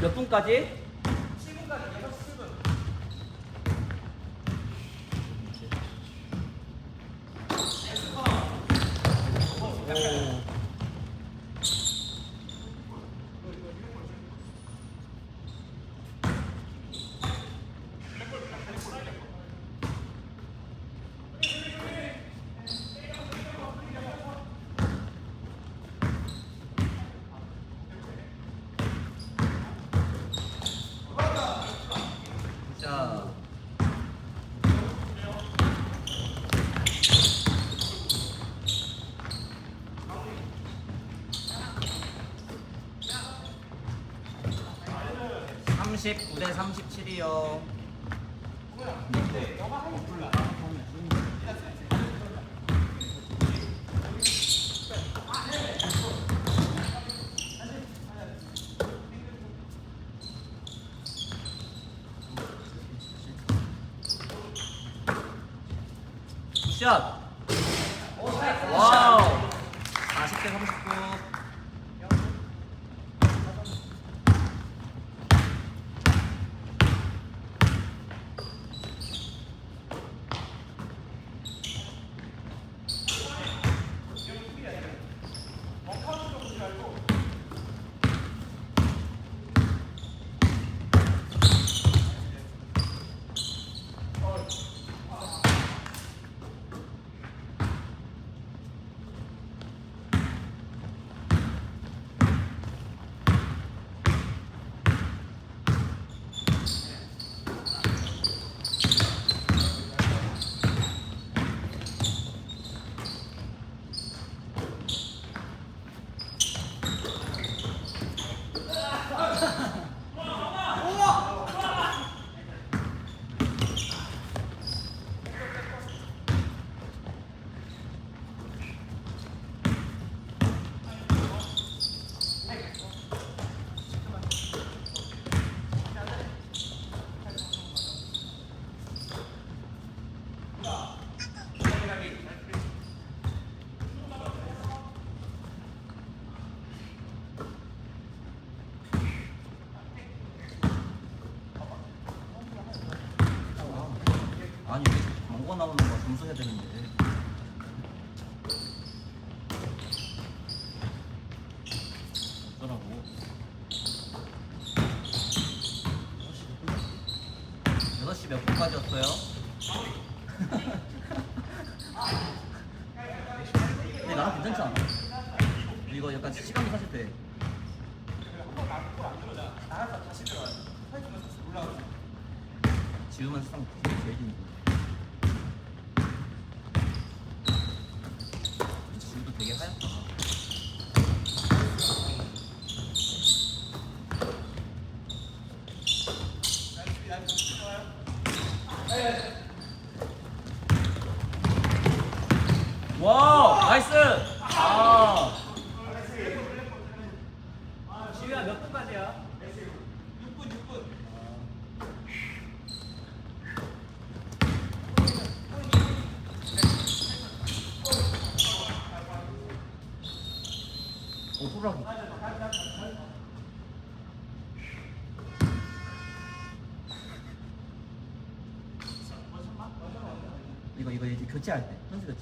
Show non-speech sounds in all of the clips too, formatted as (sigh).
몇 분까지? 오. 자. 삼십구 대 삼십칠이요. 샷. 와우. 40대 39. 아니 왜 광고 나오는 거 점수 해야 되는데. 어쩌라고. 여섯 시 몇 분까지였어요? (laughs) 근데 나랑 괜찮지 않아? 이거 약간 시간이 사실 돼. 지우면 수상 제일 힘들어. 지우도 되게 하얗다. 와우 나이스. 아. 지우야 몇 분까지야? 6분 6분 오 호랑이 이거 이거 이제 교체할 때 선수 교체.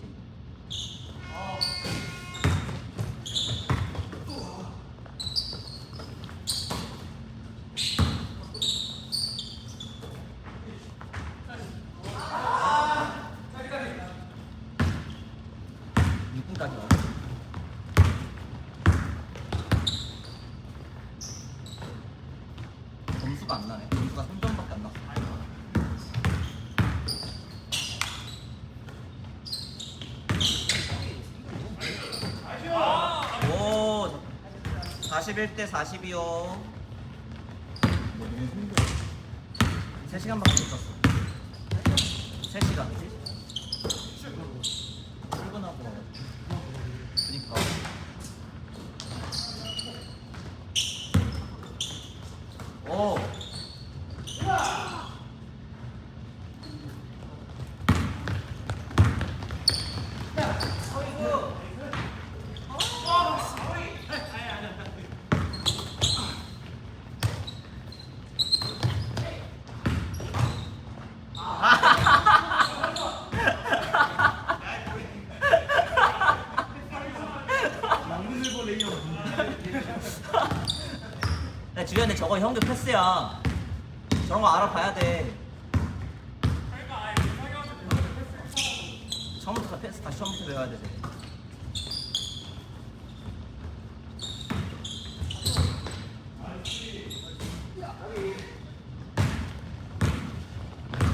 육분까지 나와 점수가 안 나네. 점수가 3점밖에 안 났어 오 41대 40이요. 너 너무 힘들어. 3시간밖에 못 썼어. 3시간. 출근하고 방글보 레이어. 저거 형도 패스야. 저런 거 알아봐야 돼. 처음부터 패스 다시 처음부터 배워야 돼.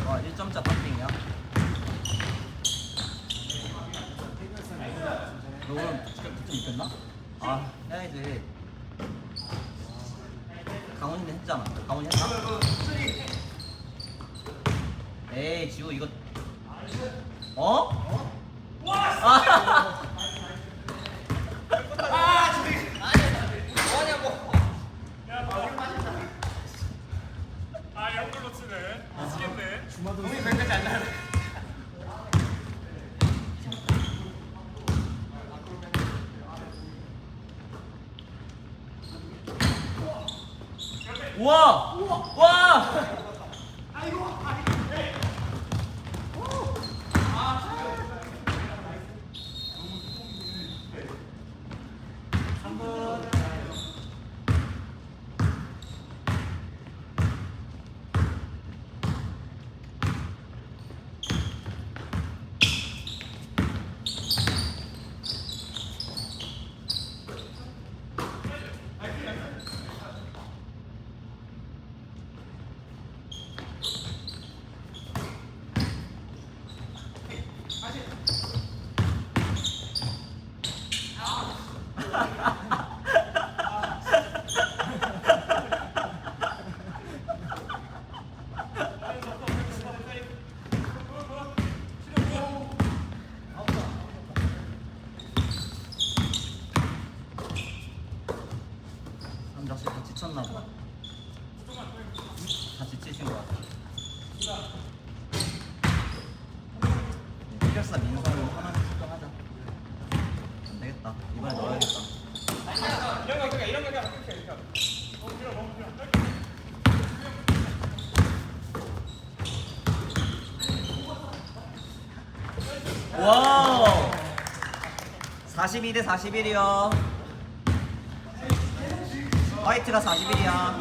와 1점짜 에이 지우 이거. 어? 아! 아 영글로 치네. 미치겠네. 주마도 우와! 와! 남자씨 다 지쳤나 봐. 다 지치신 것 같아. 네, 해결사 민성으로 하나씩 수정하자. 안 되겠다. 이번에 넣어야겠다. 이런 거 그냥 이런 거 그냥 그렇게 그냥 너무 길어 너무 길어 와우! 42 대 41이요. 화이트가 41이야.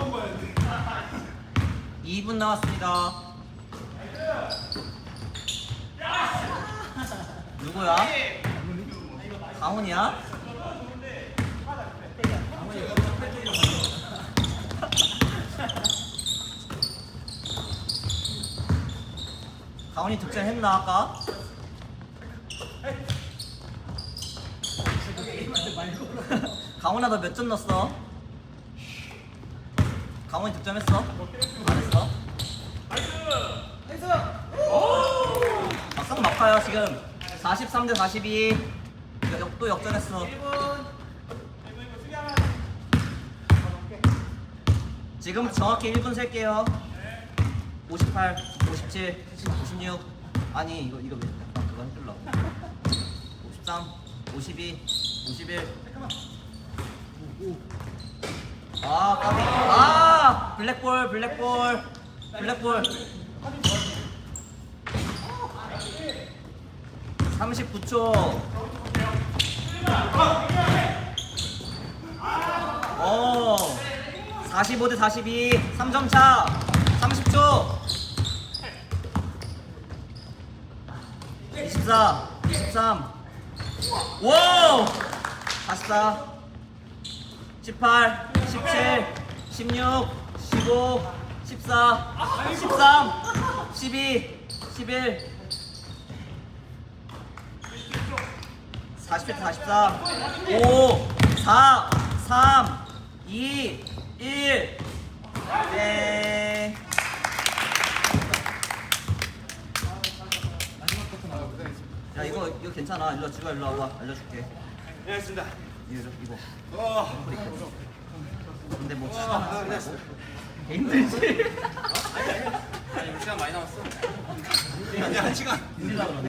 2분 남았습니다. 누구야? 강훈이야? 강훈이 득점했나 아까? 강훈아 너 몇 점 넣었어? 강훈이 득점했어? 안 했어? 막상 막파요 지금 43대 42 역, 또 역전했어. 지금 정확히 1분 셀게요. 58, 57, 56 아니 이거 이거 왜 약간 그거 해주려고 53, 52, 51 아 까비. 아! 블랙볼 블랙볼. 블랙볼 39초. 어 45 대 42 3점 차. 30초. 24 23 와우! 44 18 17 16 15 14 13 12 11 40대 43 5 4 3 2 1 네. 야 이거 이거 괜찮아. 일로 지가 일로 와봐 알려줄게. 네 알겠습니다. 이거 이거. 어. 근데 뭐 시간 안 쓰고. 힘들지? 아니 시간 많이 남았어. 아니 한 시간